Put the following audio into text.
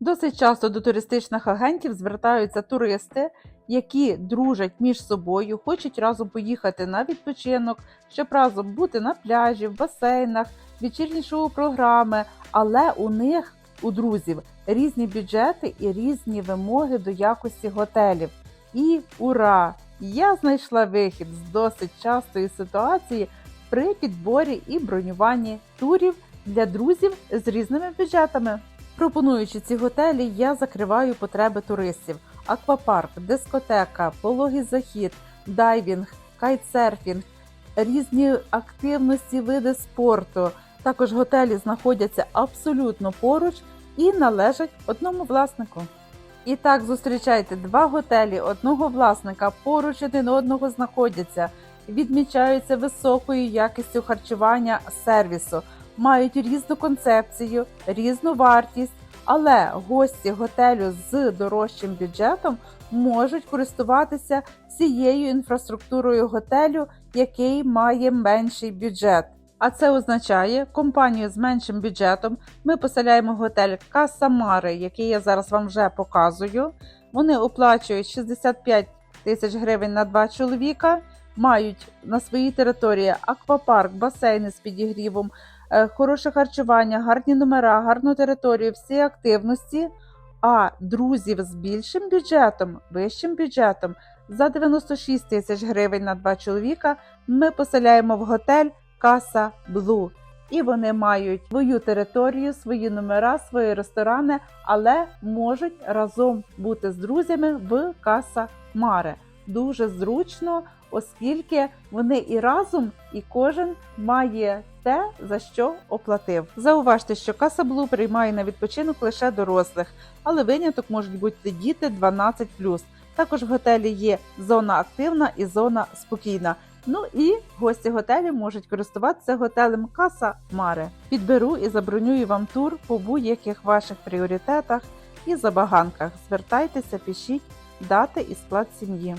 Досить часто до туристичних агентів звертаються туристи, які дружать між собою, хочуть разом поїхати на відпочинок, щоб разом бути на пляжі, в басейнах, вечірні шоу-програми, але у них, у друзів, різні бюджети і різні вимоги до якості готелів. І ура! Я знайшла вихід з досить частої ситуації при підборі і бронюванні турів для друзів з різними бюджетами. Пропонуючи ці готелі, я закриваю потреби туристів: аквапарк, дискотека, пологий захід, дайвінг, кайтсерфінг, різні активності, види спорту. Також готелі знаходяться абсолютно поруч і належать одному власнику. І так зустрічайте два готелі одного власника поруч один одного знаходяться, відмічаються високою якістю харчування сервісу, мають різну концепцію, різну вартість, але гості готелю з дорожчим бюджетом можуть користуватися всією інфраструктурою готелю, який має менший бюджет. А це означає компанію з меншим бюджетом. Ми поселяємо готель Каса Мари, який я зараз вам вже показую. Вони оплачують 65 тисяч гривень на два чоловіка, мають на своїй території аквапарк, басейни з підігрівом, хороше харчування, гарні номера, гарну територію, всі активності. А друзів з більшим бюджетом, вищим бюджетом за 96 тисяч гривень на два чоловіка ми поселяємо в готель Каса Блу. І вони мають свою територію, свої номера, свої ресторани, але можуть разом бути з друзями в Каса Маре. Дуже зручно, оскільки вони і разом, і кожен має те, за що оплатив. Зауважте, що Каса Блу приймає на відпочинок лише дорослих, але виняток можуть бути діти 12 Також в готелі є зона активна і зона спокійна. Ну і гості готелю можуть користуватися готелем Каса Маре. Підберу і забронюю вам тур по будь-яких ваших пріоритетах і забаганках. Звертайтеся, пишіть дати і склад сім'ї.